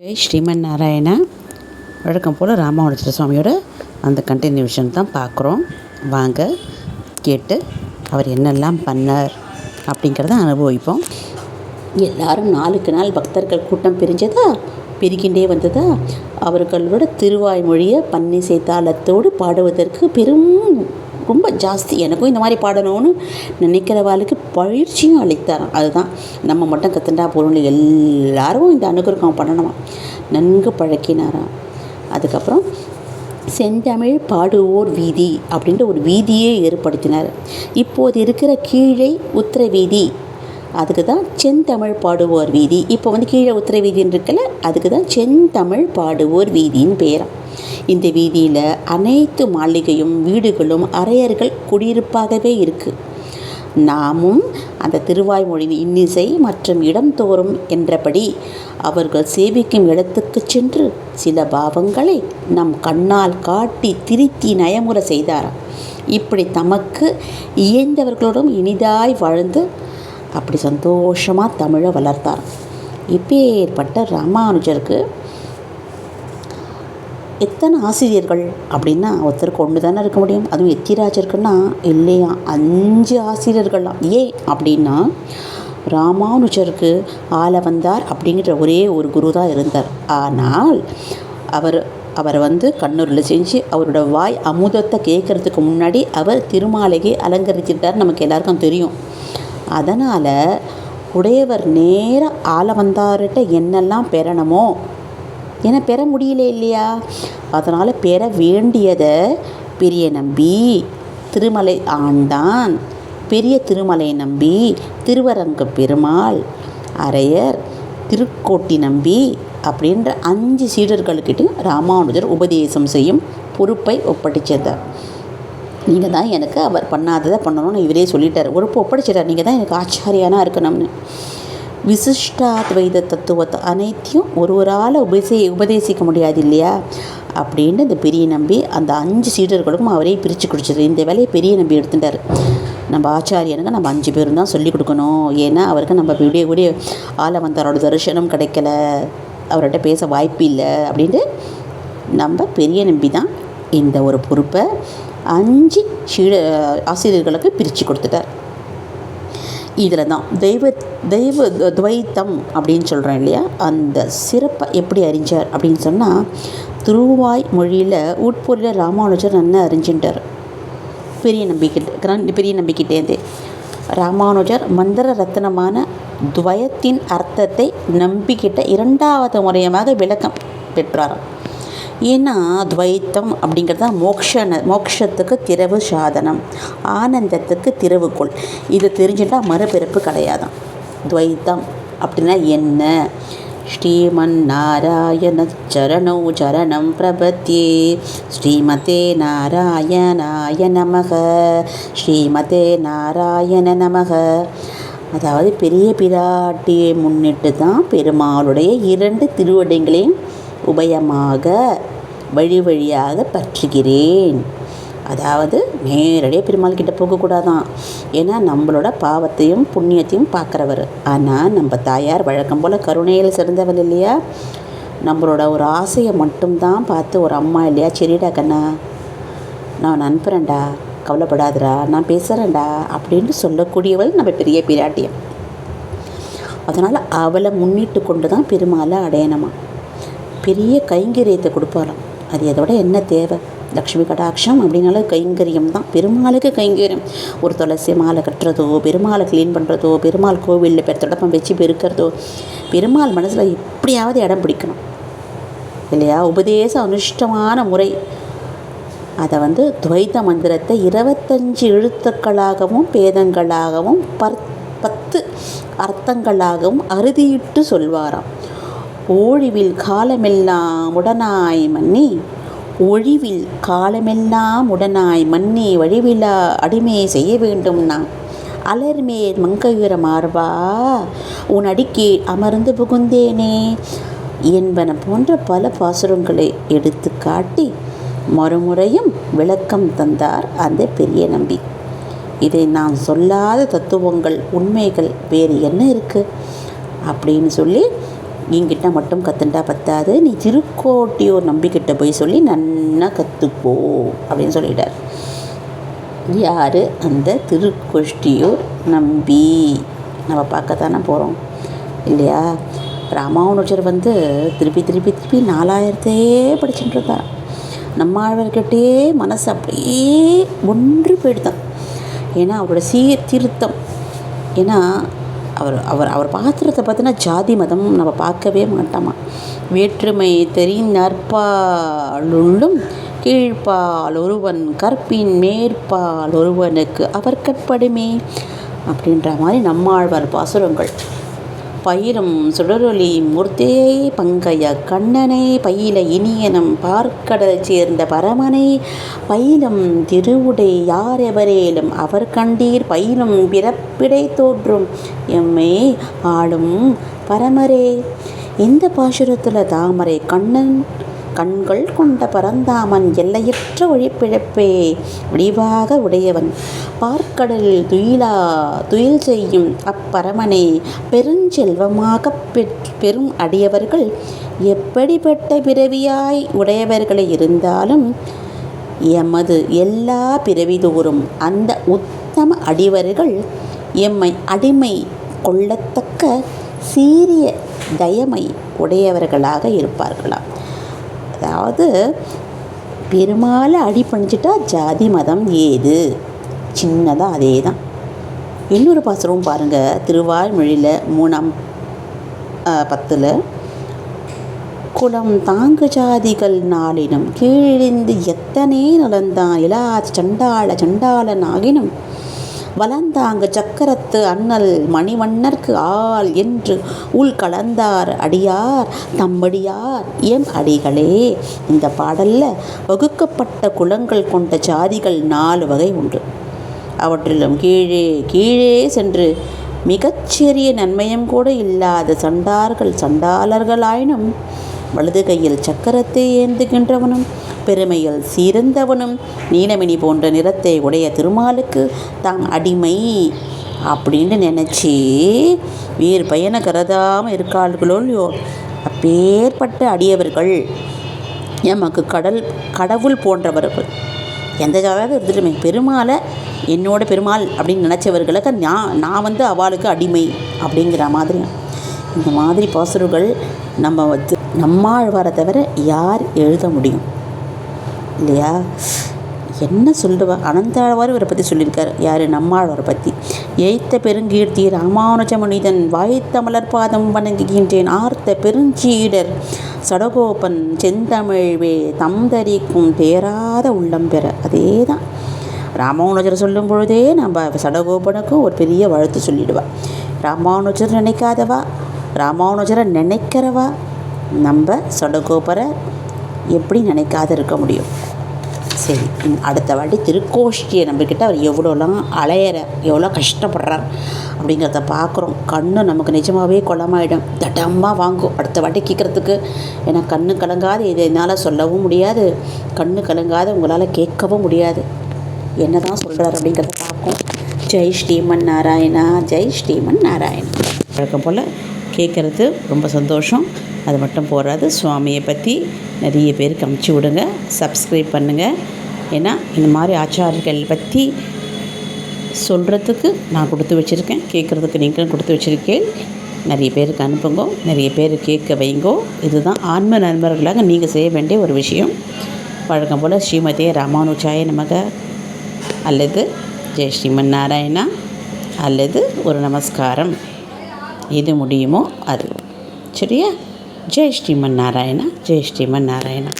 ஜெய் ஸ்ரீமன் நாராயணா வழக்கம் போல் ராமானுஜர் சுவாமியோட அந்த கண்டினியூஷன் தான் பார்க்குறோம். வாங்க கேட்டு அவர் என்னெல்லாம் பண்ணார் அப்படிங்கிறத அனுபவிப்போம். எல்லாரும் நாளுக்கு நாள் பக்தர்கள் கூட்டம் பிரிஞ்சதா? பெருகின்றே வந்ததா? அவர்களோட திருவாய்மொழியை பன்னிசை தாளத்தோடு பாடுவதற்கு பெரும் ரொம்ப ஜாஸ்தி. எனக்கும் இந்த மாதிரி பாடணும்னு நினைக்கிறவாளுக்கு பயிற்சியும் அளித்தாராம் அதுதான். நம்ம மட்டும் கற்றுண்டா போகிறோம் எல்லாரும் இந்த அனுகிரகம் பண்ணணுமா? நன்கு பழக்கினாராம் அதுக்கப்புறம் செந்தமிழ் பாடுவோர் வீதி அப்படின்ற ஒரு வீதியே ஏற்படுத்தினார். இப்போது இருக்கிற கீழே உத்தர வீதி. அதுக்கு தான் செந்தமிழ் பாடுவோர் வீதி. இப்போ வந்து கீழே உத்தர வீதின்னு இருக்கல அதுக்கு தான் செந்தமிழ் பாடுவோர் வீதின்னு பேராம். இந்த வீதியில் அனைத்து மாளிகையும் வீடுகளும் அரையர்கள் குடியிருப்பாகவே இருக்குது நாமும் அந்த திருவாய்மொழியின் இன்னிசை மற்றும் இடம்தோறும் என்றபடி அவர்கள் சேவிக்கும் இடத்துக்கு சென்று சில பாவங்களை நம் கண்ணால் காட்டி திருத்தி நயமுறை செய்தாராம். இப்படி தமக்கு இயந்தவர்களோடும் இனிதாய் வாழ்ந்து அப்படி சந்தோஷமாக தமிழை வளர்த்தார் இப்பேற்பட்ட ராமானுஜருக்கு எத்தனை ஆசிரியர்கள் அப்படின்னா ஒருத்தருக்கு ஒன்று தானே இருக்க முடியும்? அதுவும் எத்திராஜருக்குன்னா இல்லையா? அஞ்சு ஆசிரியர்கள்லாம் ஏன் அப்படின்னா ராமானுஜருக்கு ஆள வந்தார் அப்படிங்கிற ஒரே ஒரு குரு தான் இருந்தார். ஆனால் அவர் அவர் வந்து கண்ணூரில் செஞ்சு அவரோட வாய் அமுதத்தை கேட்குறதுக்கு முன்னாடி அவர் திருமாலையை அலங்கரிச்சிட்டார் நமக்கு எல்லாருக்கும் தெரியும். அதனால் உடையவர் நேராக ஆள வந்தார்கிட்ட என்னெல்லாம் பெறணுமோ ஏன்னா பெற முடியல இல்லையா? அதனால் பெற வேண்டியதை பெரிய நம்பி திருமலை ஆண்டான். பெரிய திருமலை நம்பி திருவரங்க பெருமாள் அரையர் திருக்கோட்டி நம்பி அப்படின்ற அஞ்சு சீடர்கள்கிட்டையும் ராமானுஜர் உபதேசம் செய்யும் பொறுப்பை ஒப்படைச்சிருந்தார். நீங்கள் தான் எனக்கு அவர் பண்ணாததை பண்ணணும்னு இவரே சொல்லிட்டார். பொறுப்பு ஒப்படைச்சிட்டார். நீங்கள் தான் எனக்கு ஆச்சாரியானா இருக்கணும்னு. விசிஷ்டாத்வைத தத்துவத்தை அனைத்தையும் ஒருவரால் உபசே உபதேசிக்க முடியாது இல்லையா? அப்படின்னு இந்த பெரிய நம்பி அந்த அஞ்சு சீடர்களுக்கும் அவரே பிரித்து குடிச்சது இந்த வேலையை பெரிய நம்பி எடுத்துட்டார். நம்ம ஆச்சாரியனுக்கு நம்ம அஞ்சு பேரும் தான் சொல்லிக் கொடுக்கணும். ஏன்னா அவருக்கு நம்ம விடிய விடிய ஆள வந்தாரோட தரிசனம் கிடைக்கல. அவர்கிட்ட பேச வாய்ப்பு இல்லை அப்படின்ட்டு நம்ம பெரிய நம்பி தான் இந்த ஒரு பொறுப்பை அஞ்சு சீட ஆசிரியர்களுக்கு பிரித்து கொடுத்துட்டார். இதில் தான் தெய்வ தெய்வ துவைத்தம் அப்படின்னு சொல்கிறேன் இல்லையா? அந்த சிறப்பை எப்படி அறிஞ்சார் அப்படின்னு சொன்னால் திருவாய் மொழியில் உட்பொருளில் ராமானுஜர் நன்னை அறிஞ்சின்றார் பெரிய நம்பிக்கை பெரிய நம்பிக்கிட்டேந்தே. ராமானுஜர் மந்திர ரத்னமான துவயத்தின் அர்த்தத்தை நம்பிக்கிட்ட இரண்டாவது முறையமாக விளக்கம் பெற்றாராம். ஏன்னா துவைத்தம் அப்படிங்கிறது தான் மோக்ஷ மோக்ஷத்துக்கு திறவு சாதனம். ஆனந்தத்துக்கு திறவுகோள். இது தெரிஞ்சுட்டா மறுபிறப்பு கிடையாதான் துவைத்தம் அப்படின்னா என்ன? ஸ்ரீமன் நாராயண சரணோ சரணம் பிரபத்தியே ஸ்ரீமதே நாராயணாய நமக. ஸ்ரீமதே நாராயண நமக. அதாவது பெரிய பிராட்டியை முன்னிட்டு தான் பெருமாளுடைய இரண்டு திருவடிங்களையும் உபயமாக வழி வழியாக பற்றுகிறேன். அதாவது நேரடியாக பெருமாள் கிட்ட போகக்கூடாதான். ஏன்னா நம்மளோட பாவத்தையும் புண்ணியத்தையும் பார்க்குறவர். ஆனால் நம்ம தாயார் வழக்கம் போல் கருணையில் சிறந்தவள் இல்லையா? நம்மளோட ஒரு ஆசையை மட்டும்தான் பார்த்து ஒரு அம்மா இல்லையா? சரிடா கண்ணா. நான் அனுப்புகிறேன்டா கவலைப்படாதடா. நான் பேசுகிறேன்டா அப்படின்னு சொல்லக்கூடியவள் நம்ம பெரிய பிராட்டியம். அதனால் அவளை முன்னிட்டு கொண்டு தான் பெருமாளை அடையணுமா? பெரிய கைங்கரியத்தை கொடுப்பாராம். அது அதோட என்ன தேவை? லக்ஷ்மி கடாட்சம் அப்படின்னால கைங்கரியம் தான். பெருமாளுக்கு கைங்கரியம். ஒரு துளசி மாலை கட்டுறதோ பெருமாளை க்ளீன் பண்ணுறதோ பெருமாள் கோவிலில் பெருத்தொடப்பம் வச்சு பெருக்கிறதோ பெருமாள் மனசில் எப்படியாவது இடம் பிடிக்கணும். இல்லையா? உபதேச அனுஷ்டமான முறை. அதை வந்து துவைத மந்திரத்தை இருபத்தஞ்சு எழுத்துக்களாகவும் பேதங்களாகவும் பர் பத்து அர்த்தங்களாகவும் அறுதியிட்டு சொல்வாராம். ஓழிவில் காலமெல்லாம் உடனாய் மன்னி ஒழிவில் காலமெல்லாம் உடனாய் மன்னி வழிவிழா அடிமை செய்ய வேண்டும் நான். அலர்மேல் மங்கையுற மார்பா உன் அடிக்கே அமர்ந்து புகுந்தேனே என்பன போன்ற பல பாசுரங்களை எடுத்து காட்டி மறுமுறையும் விளக்கம் தந்தார் அந்த பெரிய நம்பி. இதை நான் சொல்லாத தத்துவங்கள் உண்மைகள் வேறு என்ன இருக்குது அப்படின்னு சொல்லி என்கிட்ட மட்டும் கற்றுண்டா பத்தாது. நீ திருக்கோட்டியூர் நம்பிக்கிட்ட போய் சொல்லி நன்னா கற்றுக்கோ அப்படின்னு சொல்லிட்டார். யார்? அந்த திருக்கொஷ்டியூர் நம்பி. நம்ம பார்க்க தானே போகிறோம் இல்லையா? ராமானுஜர் வந்து திருப்பி திருப்பி திருப்பி நாலாயிரத்தையே படிச்சுட்டு இருக்கார் நம்மாழ்வார்கிட்டே மனசு அப்படியே ஒன்று போயிடுதான். ஏன்னா அவரோட சீர்திருத்தம் ஏன்னா அவர் அவர் அவர் பாத்திரத்தை பார்த்தினா ஜாதி மதம் நம்ம பார்க்கவே மாட்டோமா? வேற்றுமை தெரியும் நற்பாலுள்ளும் கீழ்ப்பால் ஒருவன் கற்பின் மேற்பால் ஒருவனுக்கு அவர் கற்படுமே அப்படின்ற மாதிரி நம்மாழ்வார் பாசுரங்கள். பயிரும் சுடரொலி மூர்த்தியை பங்கைய கண்ணனை பயில இனியனம் பார்க்கடல் சேர்ந்த பரமனை. பயிலும் திருவுடை யாரெவரேலும் அவர் கண்டீர் பயிலும் பிறப்பிடை தோற்றும் எம்மே ஆளும் பரமரே. இந்த பாசுரத்தில் தாமரை கண்ணன் கண்கள் கொண்ட பரந்தாமன் எல்லையற்ற ஒழிப்பிழப்பே விடிவாக உடையவன். பார்க்கடலில் துயிலா துயில் செய்யும் அப்பரமனை பெருஞ்செல்வமாக பெரும் அடியவர்கள் எப்படிப்பட்ட பிறவியாய் உடையவர்களை இருந்தாலும் எமது எல்லா பிறவிதோறும் அந்த உத்தம அடிவர்கள் எம்மை அடிமை கொள்ளத்தக்க சீரிய தயமை உடையவர்களாக இருப்பார்களாம். அதாவது பெருமாளை அடி பண்ணிச்சிட்டா ஜாதி மதம் ஏது? சின்னதாக அதே தான் இன்னொரு பாசுரம் பாருங்கள் திருவாய்மொழியில் மூணாம் பத்தில் குலம் தாங்கு ஜாதிகள் நாளினும் கீழிந்து எத்தனை நலந்தான்? இலா சண்டாள சண்டாளன் ஆகினும் வளர்ந்தாங்க சக்கரத்து அண்ணல் மணிவண்ணர்க்கு ஆள் என்று உள் கலந்தார். அடியார் தம்படியார் எம் அடிகளே இந்த பாடலில் வகுக்கப்பட்ட குலங்கள் கொண்ட ஜாதிகள் நாலு வகை உண்டு. அவற்றிலும் கீழே கீழே சென்று மிகச்சிறிய நன்மையும் கூட இல்லாத சண்டார்கள் சண்டாளர்களாயினும் வலது கையில் சக்கரத்தை ஏந்துகின்றவனும் பெருமையில் சிறந்தவனும் நீலமணி போன்ற நிறத்தை உடைய திருமாலுக்கு தான் அடிமை அப்படின்னு நினச்சி வேறு பயனை கருதாமல் இருக்கார்களோ இல்லையோ அப்பேற்பட்ட அடியவர்கள் எமக்கு கடல் கடவுள் போன்றவர்கள். எந்த ஜாதியாக இருந்துட்டுமே பெருமாளை என்னோட பெருமாள் அப்படின்னு நினச்சவர்களுக்கு நான் நான் வந்து அவளுக்கு அடிமை அப்படிங்கிற மாதிரி இந்த மாதிரி பாசுரங்கள் நம்ம வந்து நம்மாழ்வாரை தவிர யார் எழுத முடியும்? இல்லையா? என்ன சொல்லுவா? அனந்தாழ்வார் இவரை பற்றி சொல்லியிருக்கார். யார்? நம்மாழ்வாரை பற்றி எய்த்த பெருங்கீர்த்தி ராமானுஜ மனிதன் வாய்த்த மலர்பாதம் வணங்குகின்றேன். ஆர்த்த பெருஞ்சீடர் சடகோபன் செந்தமிழ்வே தம் தரிக்கும் தேராத உள்ளம் பெற. அதே தான் ராமானுஜர் சொல்லும் பொழுதே நம்ம சடகோபனுக்கும் ஒரு பெரிய வாழ்த்து சொல்லிடுவா. ராமானுஜர் நினைக்காதவா? ராமானுஜரை நினைக்கிறவா? நம்ம சொடகோபரை எப்படி நினைக்காத இருக்க முடியும்? சரி அடுத்த வாட்டி திருக்கோஷ்டியை நம்மக்கிட்ட அவர் எவ்வளோலாம் அலையிற எவ்வளோ கஷ்டப்படுறார் அப்படிங்கிறத பார்க்குறோம். கண்ணு நமக்கு நிஜமாகவே குளமாயிடும். தட்டமாக வாங்கும் அடுத்த வாட்டி கேட்குறதுக்கு. ஏன்னா கண்ணு கலங்காது இதை என்னால் சொல்லவும் முடியாது. கண்ணு கலங்காது உங்களால் கேட்கவும் முடியாது. என்ன தான் சொல்கிறார் அப்படிங்கிறத பார்க்கும் ஜெய் ஸ்ரீமன் நாராயணா ஜெய் ஸ்ரீமன் நாராயணா. வழக்கம் போல் கேட்குறது ரொம்ப சந்தோஷம். அது மட்டும் போகாது சுவாமியை பற்றி நிறைய பேருக்கு அமுச்சு விடுங்க சப்ஸ்கிரைப் பண்ணுங்கள் ஏன்னா இந்த மாதிரி ஆச்சாரியர்கள் பற்றி சொல்கிறதுக்கு நான் கொடுத்து வச்சுருக்கேன் கேட்குறதுக்கு நீங்களும் கொடுத்து வச்சுருக்கேன். நிறைய பேருக்கு அனுப்புங்கோ நிறைய பேர் கேட்க வைங்கோ. இதுதான் ஆன்ம நண்பர்களாக நீங்கள் செய்ய வேண்டிய ஒரு விஷயம். வழக்கம் போல் ஸ்ரீமதிய ராமானுஜாய நமக அல்லது ஜெய் ஸ்ரீமன் நாராயணா அல்லது ஒரு நமஸ்காரம். எது முடியுமோ அது. சரியா? ஜெய் ஸ்ரீமன் நாராயணா ஜெய் ஸ்ரீமன் நாராயணா.